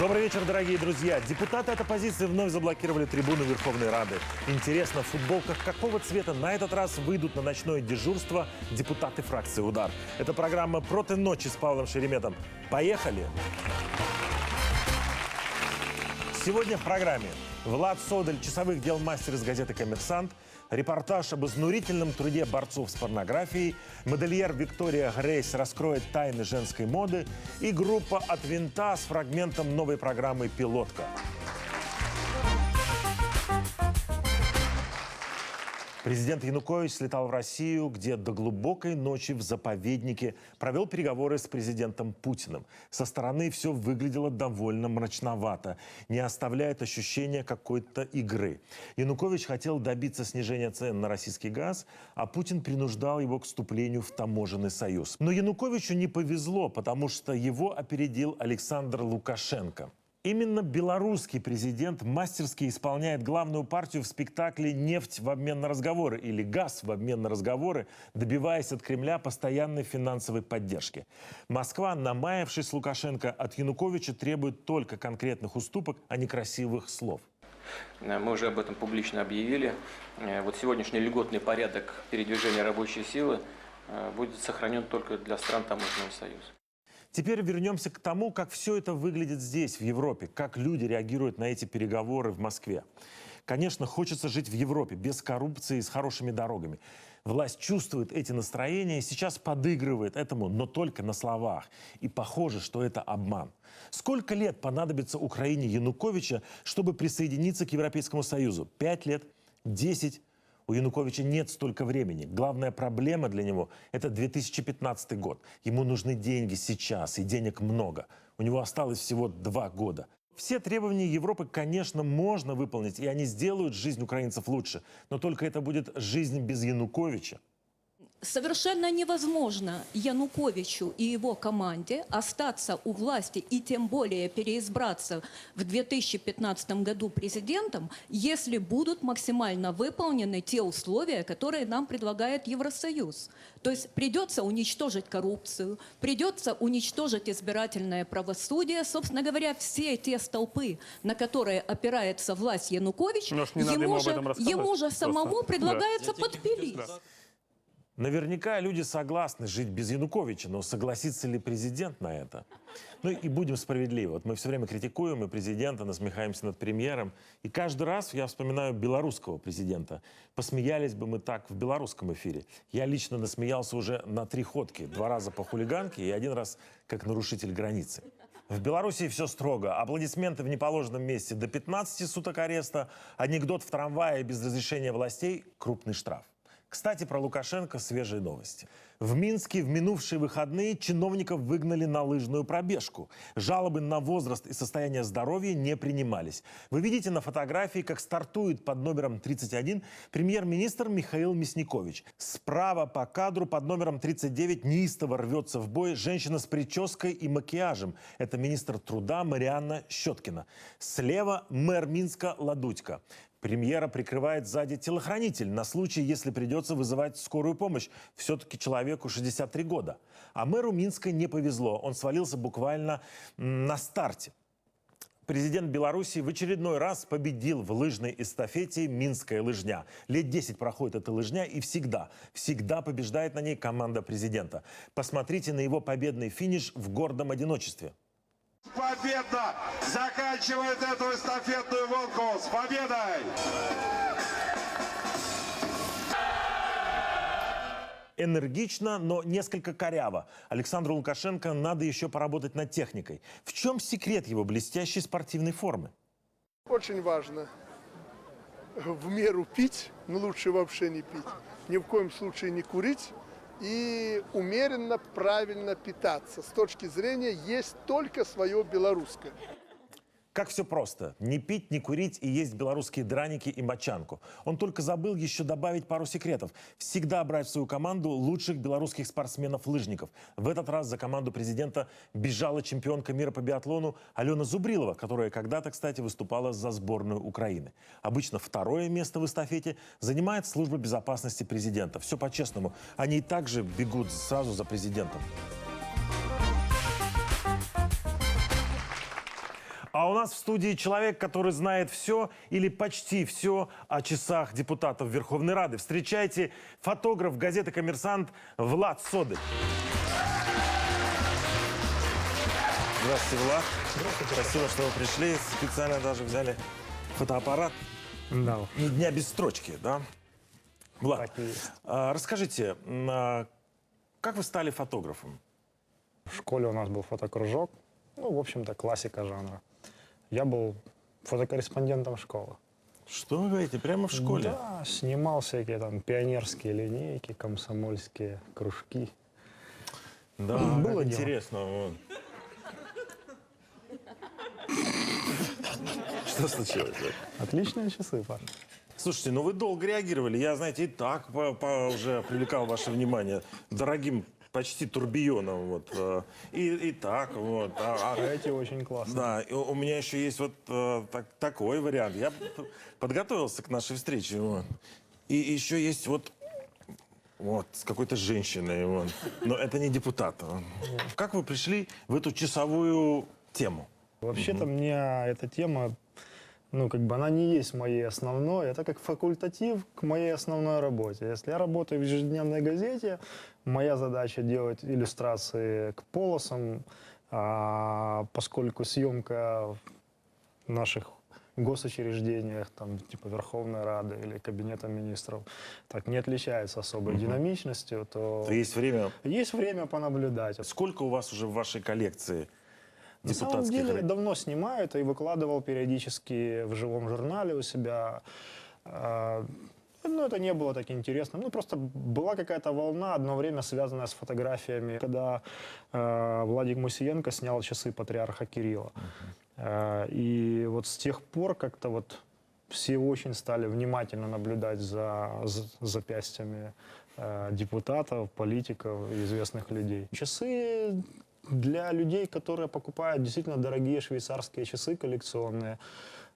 Добрый вечер, дорогие друзья. Депутаты от оппозиции вновь заблокировали трибуну Верховной Рады. Интересно, в футболках какого цвета на этот раз выйдут на ночное дежурство депутаты фракции «Удар». Это программа «Проти ночи» с Павлом Шереметом. Поехали! Сегодня в программе Влад Содоль, часовых дел мастер из газеты «Коммерсант», репортаж об изнурительном труде борцов с порнографией, модельер Виктория Грейс раскроет тайны женской моды и группа от винта с фрагментом новой программы «Пилотка». Президент Янукович слетал в Россию, где до глубокой ночи в заповеднике провел переговоры с президентом Путиным. Со стороны все выглядело довольно мрачновато, не оставляет ощущения какой-то игры. Янукович хотел добиться снижения цен на российский газ, а Путин принуждал его к вступлению в таможенный союз. Но Януковичу не повезло, потому что его опередил Александр Лукашенко. Именно белорусский президент мастерски исполняет главную партию в спектакле «Нефть в обмен на разговоры» или «Газ в обмен на разговоры», добиваясь от Кремля постоянной финансовой поддержки. Москва, намаявшись Лукашенко, от Януковича требует только конкретных уступок, а не красивых слов. Э, Мы уже об этом публично объявили. Э, Вот сегодняшний льготный порядок передвижения рабочей силы э, будет сохранен только для стран таможенного союза. Теперь вернемся к тому, как все это выглядит здесь, в Европе, как люди реагируют на эти переговоры в Москве. Конечно, хочется жить в Европе, без коррупции с хорошими дорогами. Власть чувствует эти настроения и сейчас подыгрывает этому, но только на словах. И похоже, что это обман. Сколько лет понадобится Украине Януковича, чтобы присоединиться к Европейскому Союзу? Пять лет? Десять? У Януковича нет столько времени. Главная проблема для него – это 2015 год. Ему нужны деньги сейчас, и денег много. У него осталось всего два года. Все требования Европы, конечно, можно выполнить, и они сделают жизнь украинцев лучше. Но только это будет жизнь без Януковича. Совершенно невозможно Януковичу и его команде остаться у власти и тем более переизбраться в 2015 году президентом, если будут максимально выполнены те условия, которые нам предлагает Евросоюз. То есть придется уничтожить коррупцию, придется уничтожить избирательное правосудие. Собственно говоря, все те столпы, на которые опирается власть Януковича, Ну, ему же, ему же просто. самому Да. предлагается подпилить. Наверняка люди согласны жить без Януковича, но согласится ли президент на это? Ну и будем справедливы. Вот мы все время критикуем и президента, насмехаемся над премьером. И каждый раз я вспоминаю белорусского президента. Посмеялись бы мы так в белорусском эфире. Я лично насмеялся уже на три ходки. Два раза по хулиганке и один раз как нарушитель границы. В Беларуси все строго. Аплодисменты в неположенном месте до 15 суток ареста, анекдот в трамвае без разрешения властей – крупный штраф. Кстати, про Лукашенко свежие новости. В Минске в минувшие выходные чиновников выгнали на лыжную пробежку. Жалобы на возраст и состояние здоровья не принимались. Вы видите на фотографии, как стартует под номером 31 премьер-министр Михаил Мясникович. Справа по кадру под номером 39 неистово рвется в бой женщина с прической и макияжем. Это министр труда Марианна Щеткина. Слева мэр Минска Ладудько. Премьера прикрывает сзади телохранитель на случай, если придется вызывать скорую помощь. Все-таки человеку 63 года. А мэру Минска не повезло. Он свалился буквально на старте. Президент Беларуси в очередной раз победил в лыжной эстафете «Минская лыжня». Лет 10 проходит эта лыжня и всегда, всегда побеждает на ней команда президента. Посмотрите на его победный финиш в гордом одиночестве. Победно заканчивает эту эстафетную гонку с победой! Энергично, но несколько коряво. Александру Лукашенко надо еще поработать над техникой. В чем секрет его блестящей спортивной формы? Очень важно в меру пить, но лучше вообще не пить. Ни в коем случае не курить и умеренно, правильно питаться. С точки зрения есть только свое белорусское. Как все просто. Не пить, не курить и есть белорусские драники и мочанку. Он только забыл еще добавить пару секретов. Всегда брать в свою команду лучших белорусских спортсменов-лыжников. В этот раз за команду президента бежала чемпионка мира по биатлону Алена Зубрилова, которая когда-то, кстати, выступала за сборную Украины. Обычно второе место в эстафете занимает служба безопасности президента. Все по-честному. Они и так же бегут сразу за президентом. А у нас в студии человек, который знает все или почти все о часах депутатов Верховной Рады. Встречайте фотограф газеты «Коммерсант» Влад Содык. Здравствуйте, Влад. Спасибо, что вы пришли. Специально даже взяли фотоаппарат. Да, Ни дня без строчки, да? Влад, а, расскажите, а, как вы стали фотографом? В школе у нас был фотокружок. Ну, в общем-то, классика жанра. Я был фотокорреспондентом школы. Что вы говорите, прямо в школе? Да, снимал всякие там пионерские линейки, комсомольские кружки. Да, Было интересно. Что случилось? Отличные часы, Паш. Слушайте, ну вы долго реагировали. Я, знаете, и так по- по- уже привлекал ваше внимание дорогим почти турбионом. Вот. э, И, и так, вот. А- а- Эти очень классные. да, и у меня еще есть вот э, так- такой вариант. Я подготовился к нашей встрече. Вот. И еще есть вот вот, с какой-то женщиной. Вот. Но это не депутат. Как вы пришли в эту часовую тему? Вообще-то мне эта тема, ну, как бы она не есть моей основной, это как факультатив к моей основной работе. Если я работаю в ежедневной газете, моя задача делать иллюстрации к полосам, а поскольку съемка в наших госучреждениях, там, типа Верховной Рады или Кабинета министров, так не отличается особой динамичностью, то То есть время. есть время понаблюдать. Сколько у вас уже в вашей коллекции На самом деле ре- давно снимаю это и выкладывал периодически в живом журнале у себя. А, Ну, это не было так интересно. Ну, просто была какая-то волна, одно время связанная с фотографиями, когда э, Владик Мусиенко снял часы патриарха Кирилла. Э, и вот с тех пор как-то вот все очень стали внимательно наблюдать за, за запястьями э, депутатов, политиков, известных людей. Часы для людей, которые покупают действительно дорогие швейцарские часы коллекционные,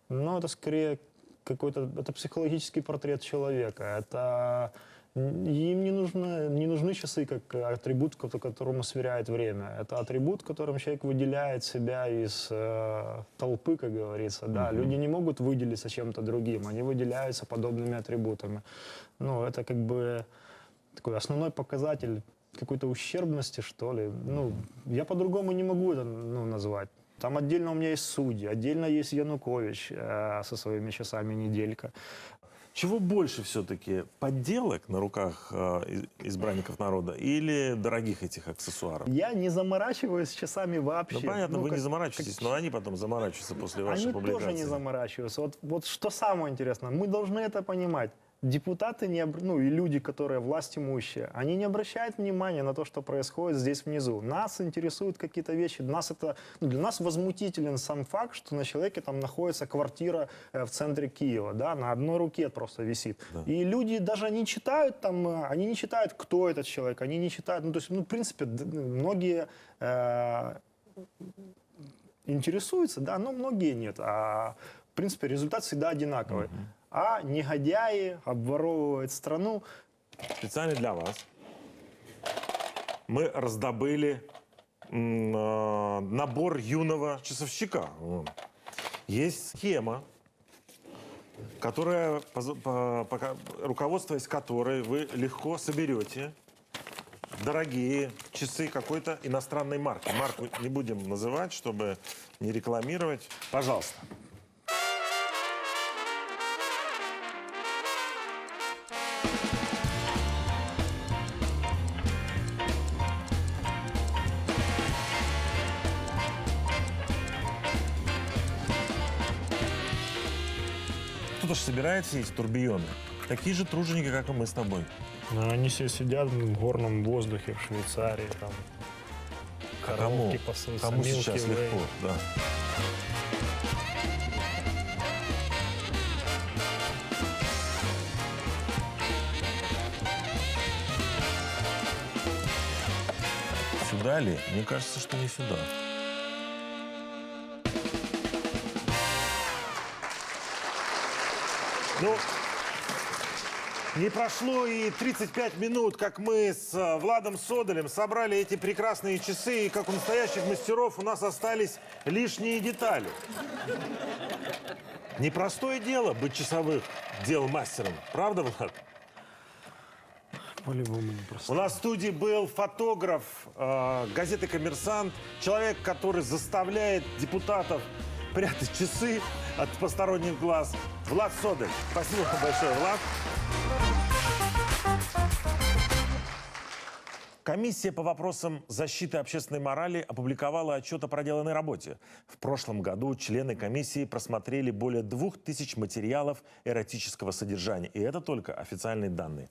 но это скорее какой-то это психологический портрет человека. Это им не нужны, не нужны часы как атрибут, ко- которому сверяет время. Это атрибут, которым человек выделяет себя из э, толпы, как говорится. Да, люди не могут выделиться чем-то другим, они выделяются подобными атрибутами. Ну, это как бы такой основной показатель какой-то ущербности, что ли. Ну, я по-другому не могу это ну, назвать. Там отдельно у меня есть судьи, отдельно есть Янукович э, со своими часами неделька. Чего больше все-таки? Подделок на руках э, из- избранников народа или дорогих этих аксессуаров? Я не заморачиваюсь часами вообще. Ну, понятно, вы как- не заморачиваетесь, но они потом заморачиваются после вашей Они публикации. тоже не заморачиваются. Вот, вот что самое интересное, мы должны это понимать. Депутаты не ну и люди, которые власть имущие, они не обращают внимания на то, что происходит здесь внизу. Нас интересуют какие-то вещи. Нас это, ну, для нас возмутителен сам факт, что на человеке там находится квартира э, в центре Киева, да, на одной руке просто висит. И люди даже не читают там, э, они не читают, кто этот человек, они не читают, ну то есть, ну в принципе многие э, интересуются, да, но многие нет. А в принципе результат всегда одинаковый. А негодяи обворовывают страну. Специально для вас мы раздобыли э, набор юного часовщика. Есть схема, которая, руководствуясь которой вы легко соберете дорогие часы какой-то иностранной марки. Марку не будем называть, чтобы не рекламировать. Пожалуйста. кто-то же собирает все эти турбионы. Такие же труженики, как и мы с тобой. Но они все сидят в горном воздухе в Швейцарии, там. Кому? Пасы, кому сейчас вей. легко, да. Сюда ли? Мне кажется, что не сюда. Ну, не прошло и 35 минут, как мы с э, Владом Содолем собрали эти прекрасные часы, и как у настоящих мастеров у нас остались лишние детали. Непростое дело быть часовых дел мастером. Правда, Влад? По-любому не просто. У нас в студии был фотограф э, газеты «Коммерсант», человек, который заставляет депутатов прятать часы от посторонних глаз. Влад Содоль. Спасибо вам большое, Влад. Комиссия по вопросам защиты общественной морали опубликовала отчет о проделанной работе. В прошлом году члены комиссии просмотрели более двух тысяч материалов эротического содержания. И это только официальные данные.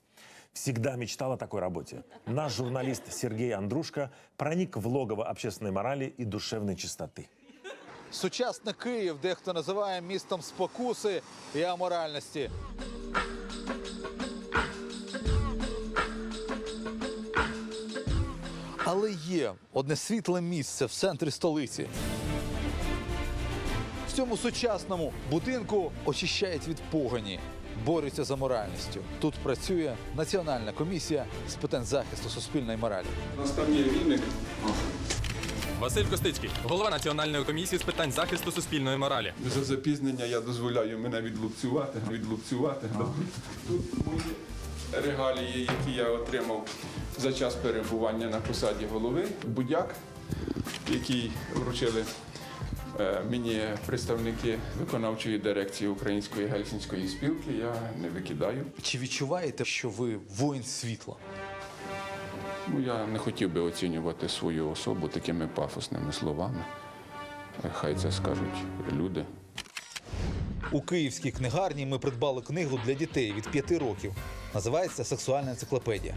Всегда мечтал о такой работе. Наш журналист Сергей Андрушко проник в логово общественной морали и душевной чистоты. Сучасний Київ дехто називає містом спокуси і аморальності. Але є одне світле місце в центрі столиці. В цьому сучасному будинку очищають від погані, борються за моральністю. Тут працює Національна комісія з питань захисту суспільної моралі. Василь Костицький, голова Національної комісії з питань захисту суспільної моралі. За запізнення я дозволяю мене відлупцювати. відлупцювати. Тут мої регалії, які я отримав за час перебування на посаді голови. Будяк, який вручили е, мені представники виконавчої дирекції Української гельсінської спілки, я не викидаю. Чи відчуваєте, що ви воїн світла? Ну, я не хотів би оцінювати свою особу такими пафосними словами. Е, Хай це скажуть люди. У київській книгарні ми придбали книгу для дітей від 5 років. Називається Сексуальна енциклопедія.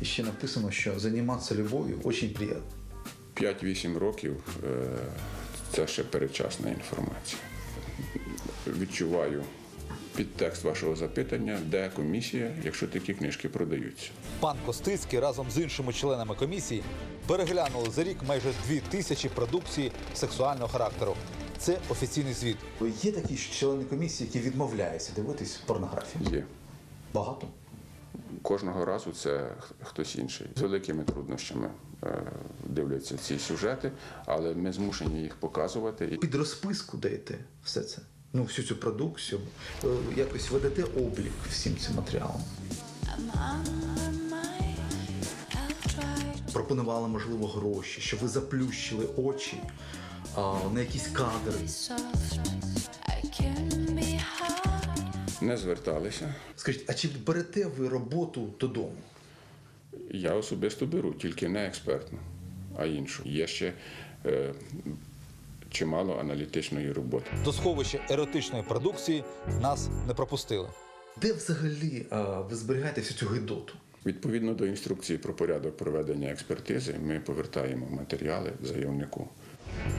І ще написано, що займатися любов'ю дуже приємно. 5-8 років е, це ще передчасна інформація. Відчуваю підтекст вашого запитання, де комісія, якщо такі книжки продаються. Пан Костицький разом з іншими членами комісії переглянули за рік майже дві тисячі продукції сексуального характеру. Це офіційний звіт. Є такі члени комісії, які відмовляються дивитись порнографію. Є. Багато. Кожного разу це хтось інший. З великими труднощами е, дивляться ці сюжети, але ми змушені їх показувати. Під розписку даєте все це. Ну, всю цю продукцію, Е, якось ведете облік всім цим матеріалам. Пропонували, можливо, гроші, щоб ви заплющили очі а, на якісь кадри. не зверталися. Скажіть, а чи берете ви роботу додому? Я особисто беру, тільки не експертну, а іншу. Є ще е, чимало аналітичної роботи. До сховища еротичної продукції нас не пропустили. Де взагалі а, ви зберігаєте всю цю гидоту? Відповідно до інструкції про порядок проведення експертизи, ми повертаємо матеріали заявнику.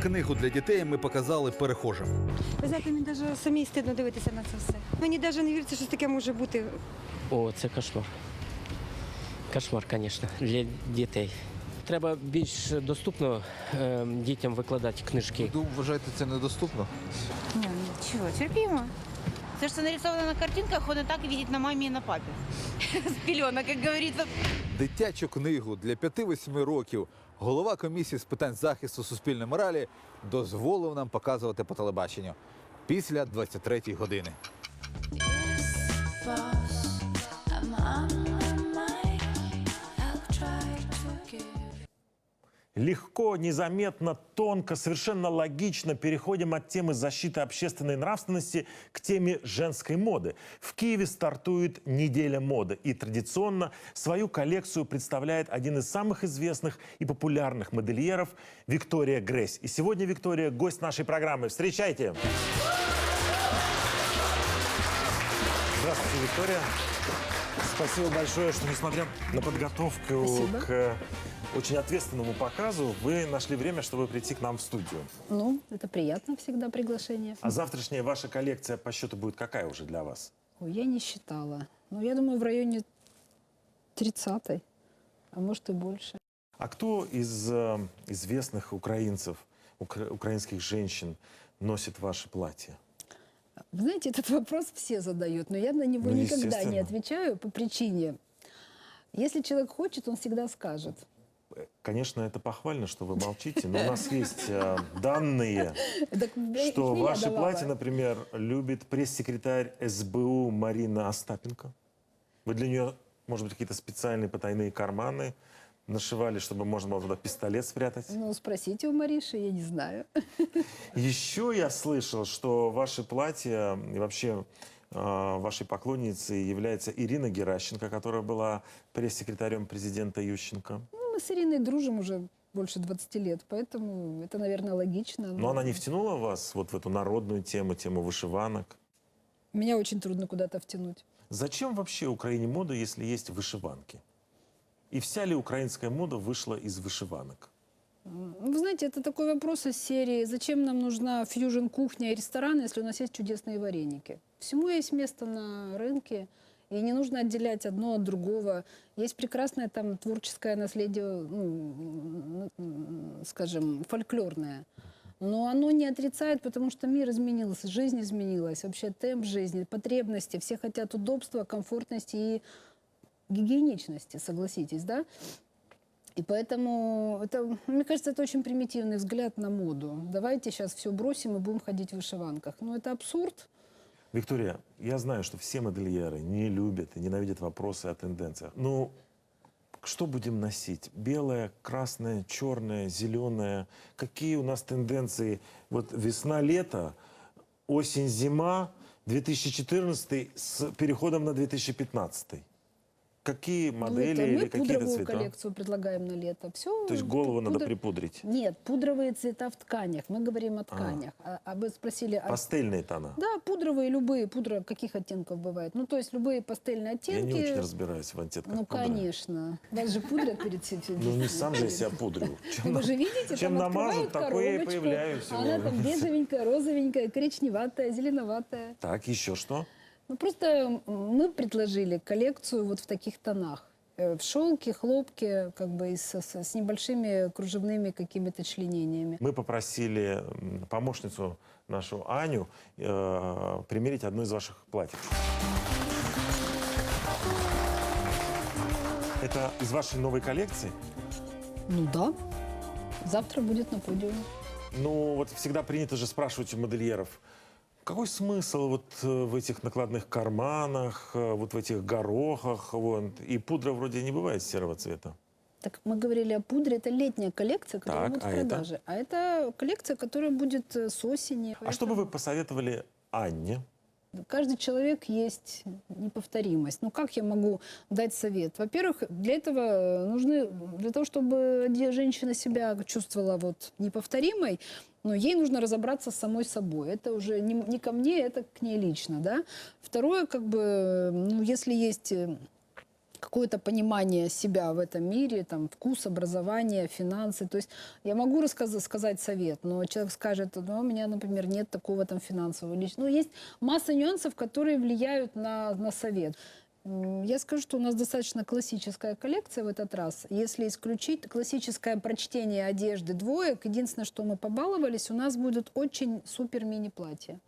Книгу для дітей ми показали перехожим. Ви знаєте, мені навіть самі стидно дивитися на це все. Мені навіть не віриться, що таке може бути. О, це кошмар. Кошмар, звісно, для дітей. Треба більш доступно е, дітям викладати книжки. вважаєте, це недоступно? Ні, чого, терпімо. Це ж це нарисовано на картинках, он и так видит на маме и на папе. С пеленок, как говорится. Дитячу книгу для 5-8 років голова комісії з питань захисту суспільної моралі дозволив нам показувати по телебаченню після 23-ї години. Легко, незаметно, тонко, совершенно логично переходим от темы защиты общественной нравственности к теме женской моды. В Киеве стартует неделя моды. И традиционно свою коллекцию представляет один из самых известных и популярных модельеров Виктория Гресь. И сегодня Виктория гость нашей программы. Встречайте! Здравствуйте, Виктория. Спасибо большое, что несмотря на подготовку Спасибо. к очень ответственному показу, вы нашли время, чтобы прийти к нам в студию. Ну, это приятно всегда приглашение. А завтрашняя ваша коллекция по счету будет какая уже для вас? Ой, я не считала. Ну, я думаю, в районе 30-й, а может и больше. А кто из э, известных украинцев, укра- украинских женщин носит ваши платья? Вы знаете, этот вопрос все задают, но я на него Ну, никогда не отвечаю по причине. Если человек хочет, он всегда скажет. Конечно, это похвально, что вы молчите, но у нас есть э, данные, что давала. платья, например, любит пресс-секретарь СБУ Марина Остапенко. Вы для нее, может быть, какие-то специальные потайные карманы нашивали, чтобы можно было туда пистолет спрятать? Ну, спросите у Мариши, я не знаю. Еще я слышал, что ваши платья и вообще э, вашей поклонницей является Ирина Геращенко, которая была пресс-секретарем президента Ющенко. Ну, мы с Ириной дружим уже больше 20 лет, поэтому это, наверное, логично. Но она не втянула вас вот в эту народную тему, тему вышиванок? Меня очень трудно куда-то втянуть. Зачем вообще Украине мода, если есть вышиванки? И вся ли украинская мода вышла из вышиванок? Вы знаете, это такой вопрос из серии «Зачем нам нужна фьюжн-кухня и ресторан, если у нас есть чудесные вареники?» Всему есть место на рынке, и не нужно отделять одно от другого. Есть прекрасное там творческое наследие, ну, скажем, фольклорное. Но оно не отрицает, потому что мир изменился, жизнь изменилась, вообще темп жизни, потребности. Все хотят удобства, комфортности и гигиеничности, согласитесь, да? И поэтому, это, мне кажется, это очень примитивный взгляд на моду. Давайте сейчас все бросим и будем ходить в вышиванках. Ну, это абсурд. Виктория, я знаю, что все модельеры не любят и ненавидят вопросы о тенденциях. Ну, что будем носить? Белое, красное, черное, зеленое? Какие у нас тенденции? Вот весна-лето, осень-зима, 2014 с переходом на 2015. Какие Ну, модели мы или пудровую цвета? коллекцию предлагаем на лето. Все. То есть голову надо припудрить? Нет, пудровые цвета в тканях. Мы говорим о тканях. А, а вы спросили... о- Пастельные тона. Да, пудровые любые. Пудра каких оттенков бывает? Ну, то есть любые пастельные Я оттенки. не очень разбираюсь в антитках. Ну, пудры. конечно. Вас же пудрят перед всем. Ну, не сам же я себя пудрю. Вы же видите, чем намажут, такое и появляюсь. а Она там бежевенькая, розовенькая, коричневатая, зеленоватая. Так, еще что? Ну, просто мы предложили коллекцию вот в таких тонах. Э, В шелке, хлопке, как бы и с, с- с небольшими кружевными какими-то членениями. Мы попросили помощницу нашу Аню э, примерить одно из ваших платьев. Это из вашей новой коллекции? Ну да. Завтра будет на подиуме. Ну, вот всегда принято же спрашивать у модельеров, какой смысл вот э, в этих накладных карманах, э, вот в этих горохах, вот, и пудра вроде не бывает серого цвета. Так мы говорили о пудре. Это летняя коллекция, которая Так, будет в а это? продаже. А это коллекция, которая будет э, с осени. А что бы вы посоветовали Анне? Каждый человек есть неповторимость. Ну как я могу дать совет? Во-первых, для этого нужны, для того, чтобы женщина себя чувствовала вот неповторимой, но ей нужно разобраться с самой собой. Это уже не, не ко мне, это к ней лично, да. Второе, как бы, ну, если есть э, какое-то понимание себя в этом мире, там, вкус, образование, финансы. То есть я могу рассказать, сказать совет, но человек скажет, ну, у меня, например, нет такого там финансового личного. Ну, есть масса нюансов, которые влияют на, на совет. Я скажу, что у нас достаточно классическая коллекция в этот раз. Если исключить классическое прочтение одежды двоек, единственное, что мы побаловались, у нас будет очень супер мини-платье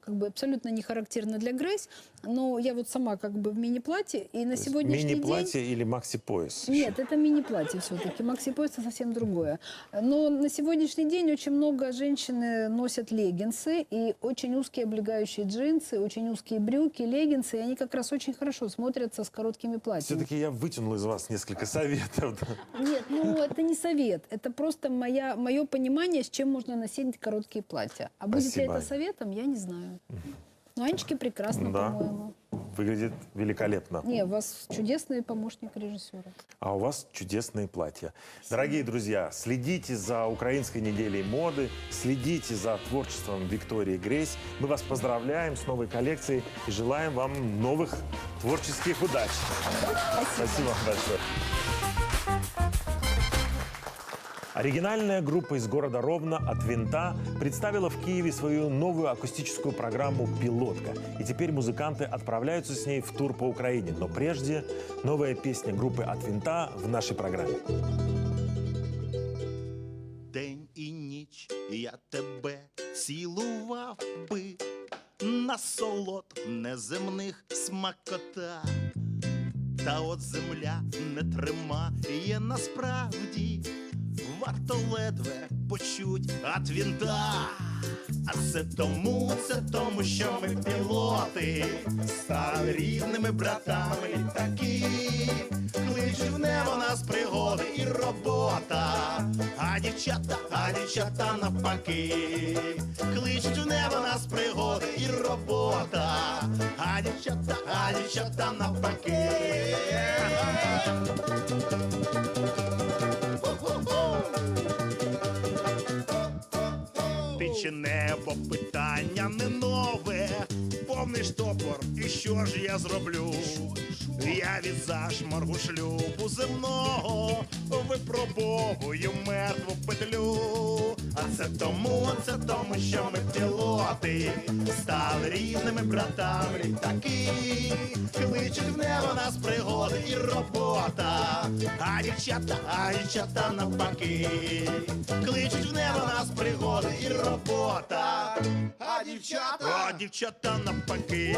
как бы абсолютно не характерно для Грейс, но я вот сама как бы в мини-платье, и на То сегодняшний день... Мини-платье или макси-пояс? Нет, это мини-платье все-таки. Макси-пояс это совсем другое. Но на сегодняшний день очень много женщин носят леггинсы и очень узкие облегающие джинсы, очень узкие брюки, леггинсы, и они как раз очень хорошо смотрятся с короткими платьями. Все-таки я вытянул из вас несколько советов. Нет, ну это не совет, это просто моя, мое понимание, с чем можно носить короткие платья. А будет Спасибо, ли это советом, я не знаю. Но Анечке прекрасно, Да. по-моему. Выглядит великолепно. Не, у вас чудесный помощник режиссера. А у вас чудесные платья. Дорогие друзья, следите за украинской неделей моды, следите за творчеством Виктории Грейс. Мы вас поздравляем с новой коллекцией и желаем вам новых творческих удач. Спасибо, вам большое. Оригинальная группа из города Ровно от Винта представила в Киеве свою новую акустическую программу «Пилотка». И теперь музыканты отправляются с ней в тур по Украине. Но прежде новая песня группы от Винта в нашей программе. Ледве почуть от вінта. А це тому, це тому, що ми пілоти стали рідними братами літаки. Кличуть в небо нас пригоди і робота, а дівчата, а дівчата навпаки. Кличуть в небо нас пригоди і робота, а дівчата, а дівчата навпаки. Чи небо питання не нове, повний штопор, і що ж я зроблю? Я від зашморгу шлюбу земного випробовую мертву петлю. А це тому, це тому, що ми пілоти стали рідними братами літаки. Кличуть в небо нас пригоди і робота. А дівчата, а дівчата навпаки. Кличуть в небо нас пригоди і робота. А дівчата, а дівчата навпаки.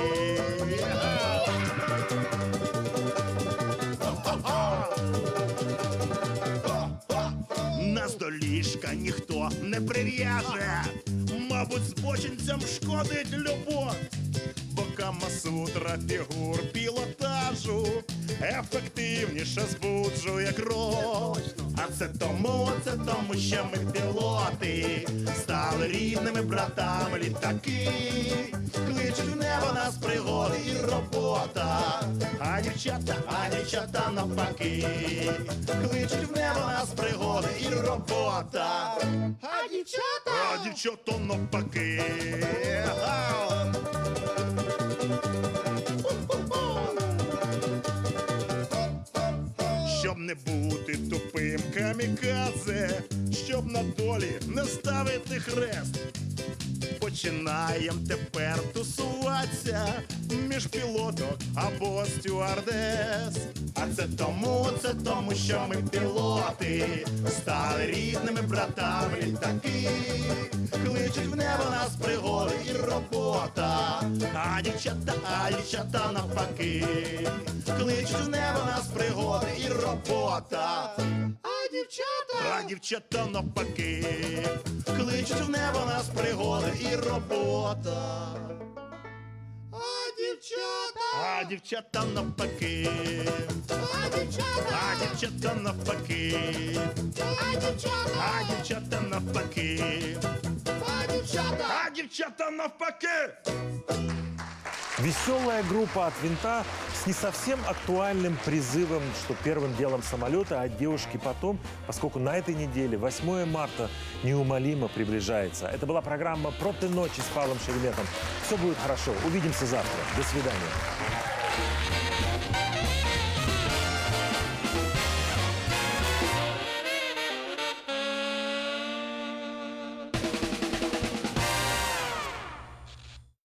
Ліжка ніхто не прив'яже, мабуть, збочинцям шкодить любов, бо камасутра фігур пілотажу. Ефективніше збуджує кров. Це тому, це тому, що ми пілоти стали рідними братами літаки. Кличуть в небо нас пригоди і робота. А дівчата, а дівчата навпаки. Кличуть в небо нас пригоди і робота. А дівчата, а дівчата навпаки. Щоб не бути на долі не ставити хрест. Починаєм тепер тусуватися між пілоток або стюардес. А це тому, це тому, що ми пілоти стали рідними братами літаки. Кличуть в небо нас пригоди і робота. А дівчата, а дівчата навпаки. Кличуть в небо нас пригоди і робота. А дівчата, а дівчата навпаки. Кличуть в небо нас пригоди і робота. А дівчата, а дівчата навпаки. А дівчата, а дівчата навпаки. А дівчата, а дівчата навпаки. А дівчата, а дівчата навпаки. Веселая группа от винта с не совсем актуальным призывом, что первым делом самолеты, а девушки потом, поскольку на этой неделе 8 марта неумолимо приближается. Это была программа «Проты ночи» с Павлом Шереметом. Все будет хорошо. Увидимся завтра. До свидания.